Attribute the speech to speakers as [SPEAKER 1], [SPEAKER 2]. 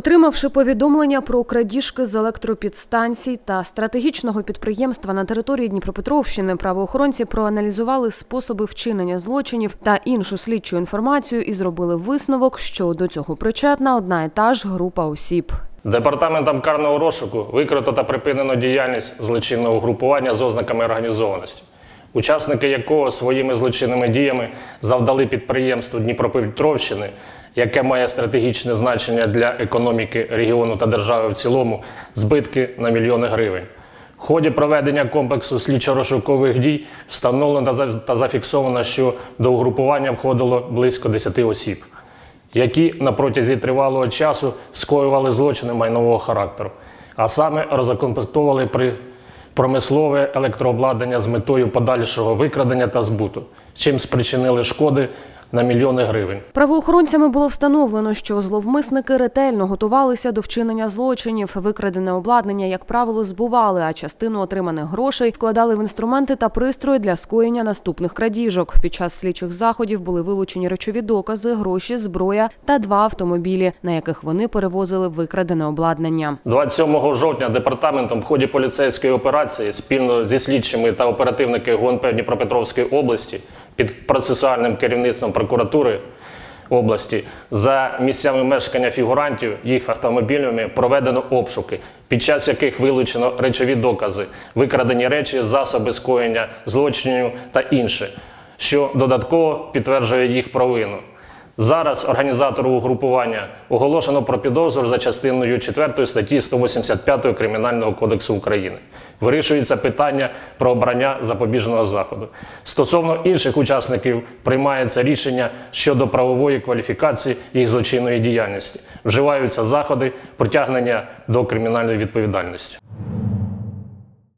[SPEAKER 1] Отримавши повідомлення про крадіжки з електропідстанцій та стратегічного підприємства на території Дніпропетровщини, правоохоронці проаналізували способи вчинення злочинів та іншу слідчу інформацію і зробили висновок, що до цього причетна одна і та ж група осіб.
[SPEAKER 2] Департаментом карного розшуку викрито та припинено діяльність злочинного угрупування з ознаками організованості, учасники якого своїми злочинними діями завдали підприємству Дніпропетровщини, яке має стратегічне значення для економіки регіону та держави в цілому, збитки на мільйони гривень. В ході проведення комплексу слідчо-розшукових дій встановлено та за- та зафіксовано, що до угрупування входило близько 10 осіб які на протязі тривалого часу скоювали злочини майнового характеру, а саме розкомплектовували при промислове електрообладнання з метою подальшого викрадення та збуту, чим спричинили шкоди на мільйони гривень.
[SPEAKER 1] Правоохоронцями було встановлено, що зловмисники ретельно готувалися до вчинення злочинів. Викрадене обладнання, як правило, збували, а частину отриманих грошей вкладали в інструменти та пристрої для скоєння наступних крадіжок. Під час слідчих заходів були вилучені речові докази, гроші, зброя та два автомобілі, на яких вони перевозили викрадене обладнання.
[SPEAKER 2] 27 жовтня департаментом в ході поліцейської операції спільно зі слідчими та оперативники ГУНП Дніпропетровської області під процесуальним керівництвом прокуратури області за місцями мешкання фігурантів їх автомобілями проведено обшуки, під час яких вилучено речові докази, викрадені речі, засоби скоєння злочинів та інше, що додатково підтверджує їх провину. Зараз організатору угрупування оголошено про підозру за частиною 4 статті 185 Кримінального кодексу України. Вирішується питання про обрання запобіжного заходу. Стосовно інших учасників приймається рішення щодо правової кваліфікації їх злочинної діяльності. Вживаються заходи притягнення до кримінальної відповідальності.